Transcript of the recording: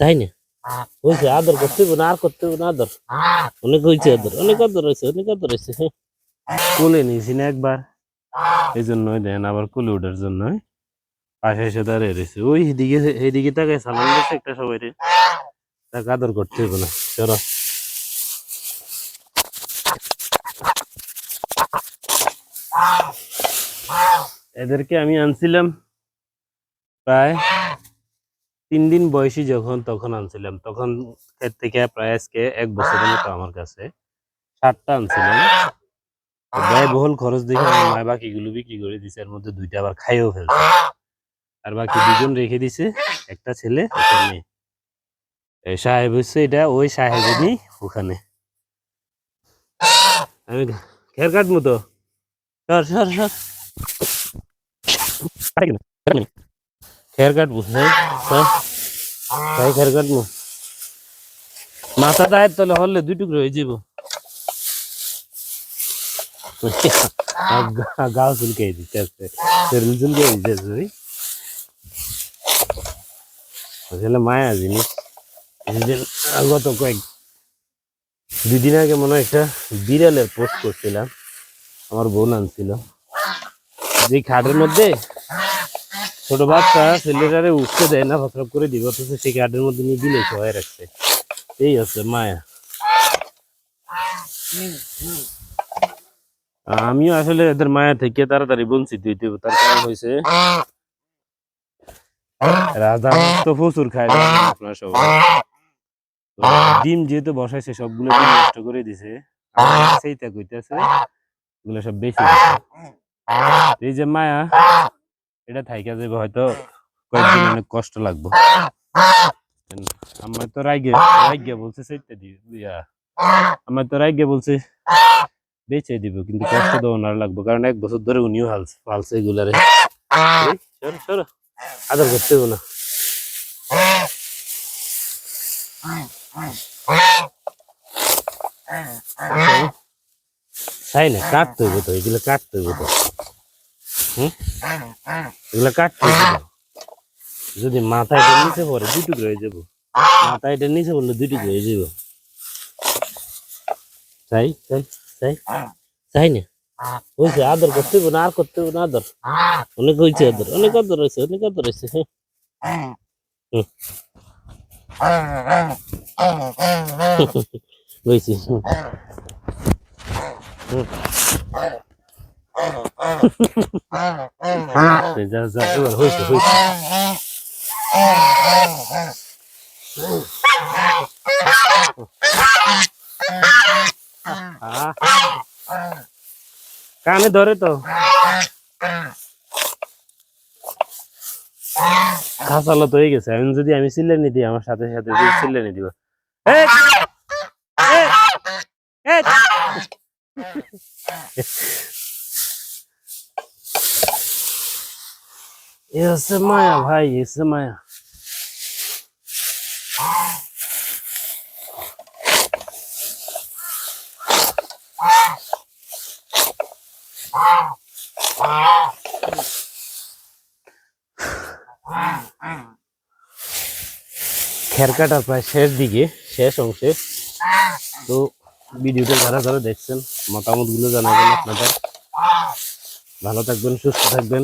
তাই না? হয়েছে আদর করতে না, আর করতে না, আদর। অনেক হয়েছে আদর, অনেক আদর হয়েছে অনেক আদর হয়েছে কোলে নিয়েছি না একবার এই জন্যই দেন, আবার কোলে ওঠার জন্য পাশে এসে দাঁড়িয়ে রয়েছে ওই দিকে, এইদিকে তাকে সালাম দিচ্ছে একটা সবাই রে। তাকে আদর করতে হবে না, চলো। এদেরকে আমি আনছিলাম, প্রায় তিন দিন বয়সী যখন তখন আনছিলাম, তখন এর থেকে প্রায় আজকে এক বছরের মতো আমার কাছে ষাটটা আনছিলাম। ব্যয়বহুল খরচ দেখে আমার মায় বাকিগুলো বিক্রি করে দিছে, এর মধ্যে দুইটা আবার খাইও ফেলছে। আর বাকি দুজন রেখে দিছে, একটা ছেলে মেয়ে। সাহেব হচ্ছে এটা, ওই সাহেবেরই ওখানে। আমি খের কাটবো তো? সর সর সর। খের কাটবো হ্যাঁ? হ্যাঁ খের কাটবো মাথা দায়ের তলে হলে দুই টুকরো হয়ে যাব গাও চুলকে দিতে শরীর চুলকে দিতে আসলে মায়া জিনিস। গত কয়েক দুদিন আগে মনে হয় একটা বিড়ালের পোস্ট করছিলাম। আমার বোন আনছিল। যে খাটের মধ্যে ছোট বাচ্চা, ছেলেটারে উঠতে দেয় না ফসরপ করে দিব, অথচ সেই খাটের মধ্যে নিয়ে দিলে সবাই রাখছে। এই আছে মায়া। আমিও আসলে এদের মায়া থেকে তাড়াতাড়ি বঞ্চিত হইতে। তার কারণ হয়েছে রাজা তো প্রচুর খায় আপনার সবাই ডিম যেহেতু বসাইছে, সবগুলো নষ্ট করে দিছে সেইটা কইতেছে, এগুলো সব বেশি। এই যে মায়া এটা থাইকা যাবে হয়তো কয়েকদিন অনেক কষ্ট লাগবে। আমার তো রাইগে রাইগে বলছে সেইটা দিয়া। আমার তো রাইগে বলছে বেচে দিব কিন্তু কষ্ট তো ওনার লাগবে কারণ এক বছর ধরে উনিও হালছে ফালছে এগুলারে আদর করতে হবে না। তাই না কাটতে হবে তো এগুলো কাটতে হবে তো। এগুলো কাটতে যদি মাথায় এটা নিচে পড়ে দুই টুকরো হয়ে যাব। মাথায় এটা নিচে পড়লে দুই টুকরো হয়ে যাব। তাই তাই তাই তাই না? হয়েছে আদর করতে হবে না আর করতে হবে না আদর? অনেক হয়েছে আদর অনেক আদর হয়েছে অনেক আদর হয়েছে হ্যাঁ হয়েছে হুম। কানে ধরে তো খাসালো তো হয়ে গেছে এখন যদি আমি চিল্লানি দিই আমার সাথে সাথে যদি চিল্লানি দিব এই! এই! এই! এ হচ্ছে মায়া ভাই এ হচ্ছে মায়া খের কাটার প্রায় শেষ দিকে শেষ অংশে তো ভিডিওটা যারা যারা দেখছেন মতামত গুলো জানাবেন আপনাদের ভালো থাকবেন সুস্থ থাকবেন